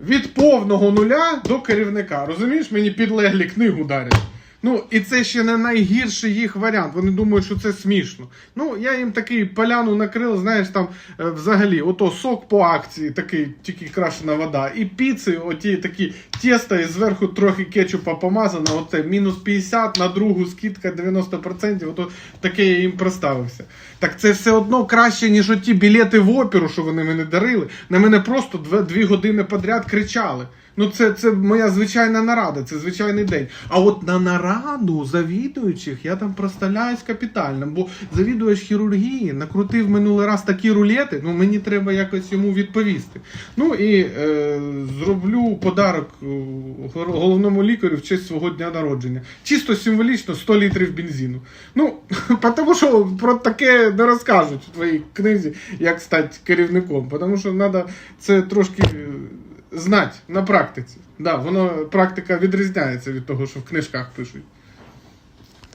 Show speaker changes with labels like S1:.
S1: від повного нуля до керівника. Розумієш, мені підлеглі книгу дарять. Ну, і це ще не найгірший їх варіант. Вони думають, що це смішно. Ну, я їм такий поляну накрив, знаєш, там е, взагалі, ото сок по акції, такий, тільки крашена вода. І піци, оті такі тісто, і зверху трохи кетчупа помазано, оце мінус 50, на другу скидка 90%, ото таке я їм проставився. Так це все одно краще, ніж оті білети в оперу, що вони мене дарили. На мене просто дві, години подряд кричали. Ну, це, це моя звичайна нарада, це звичайний день. А от на нараду завідуючих я там проставляюсь капітально, бо завідувач хірургії накрутив минулий раз такі рулети, ну мені треба якось йому відповісти. Ну і е, зроблю подарок е, головному лікарю в честь свого дня народження. Чисто символічно 100 літрів бензину. Ну, тому що про таке не розкажуть в твоїй книзі, як стати керівником. Тому що треба це трошки. Знати на практиці. Да, воно практика відрізняється від того, що в книжках пишуть.